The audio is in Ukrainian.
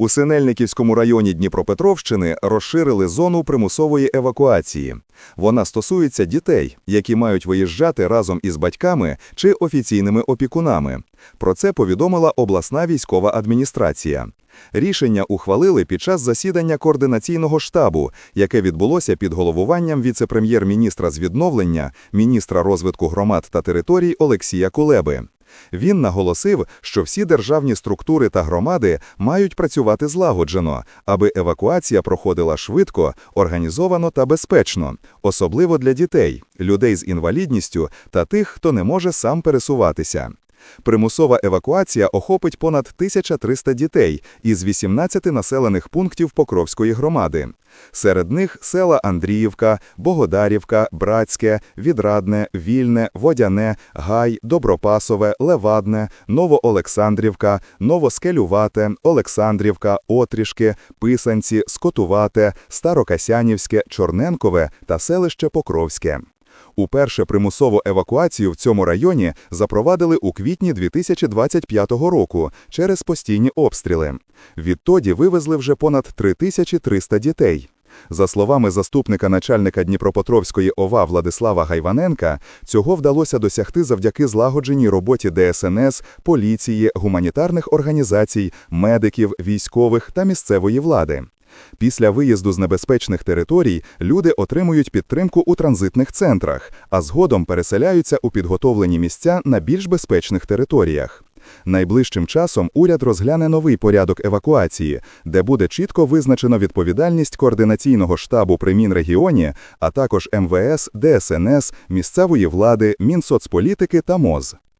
У Синельниківському районі Дніпропетровщини розширили зону примусової евакуації. Вона стосується дітей, які мають виїжджати разом із батьками чи офіційними опікунами. Про це повідомила обласна військова адміністрація. Рішення ухвалили під час засідання координаційного штабу, яке відбулося під головуванням віце-прем'єр-міністра з відновлення, міністра розвитку громад та територій Олексія Кулеби. Він наголосив, що всі державні структури та громади мають працювати злагоджено, аби евакуація проходила швидко, організовано та безпечно, особливо для дітей, людей з інвалідністю та тих, хто не може сам пересуватися. Примусова евакуація охопить понад 1300 дітей із 18 населених пунктів Покровської громади. Серед них села Андріївка, Богодарівка, Братське, Відрадне, Вільне, Водяне, Гай, Добропасове, Левадне, Новоолександрівка, Новоскелювате, Олександрівка, Отрішки, Писанці, Скотувате, Старокасянівське, Чорненкове та селище Покровське. Уперше примусову евакуацію в цьому районі запровадили у квітні 2025 року через постійні обстріли. Відтоді вивезли вже понад 3300 дітей. За словами заступника начальника Дніпропетровської ОВА Владислава Гайваненка, цього вдалося досягти завдяки злагодженій роботі ДСНС, поліції, гуманітарних організацій, медиків, військових та місцевої влади. Після виїзду з небезпечних територій люди отримують підтримку у транзитних центрах, а згодом переселяються у підготовлені місця на більш безпечних територіях. Найближчим часом уряд розгляне новий порядок евакуації, де буде чітко визначено відповідальність координаційного штабу при Мінрегіоні, а також МВС, ДСНС, місцевої влади, Мінсоцполітики та МОЗ.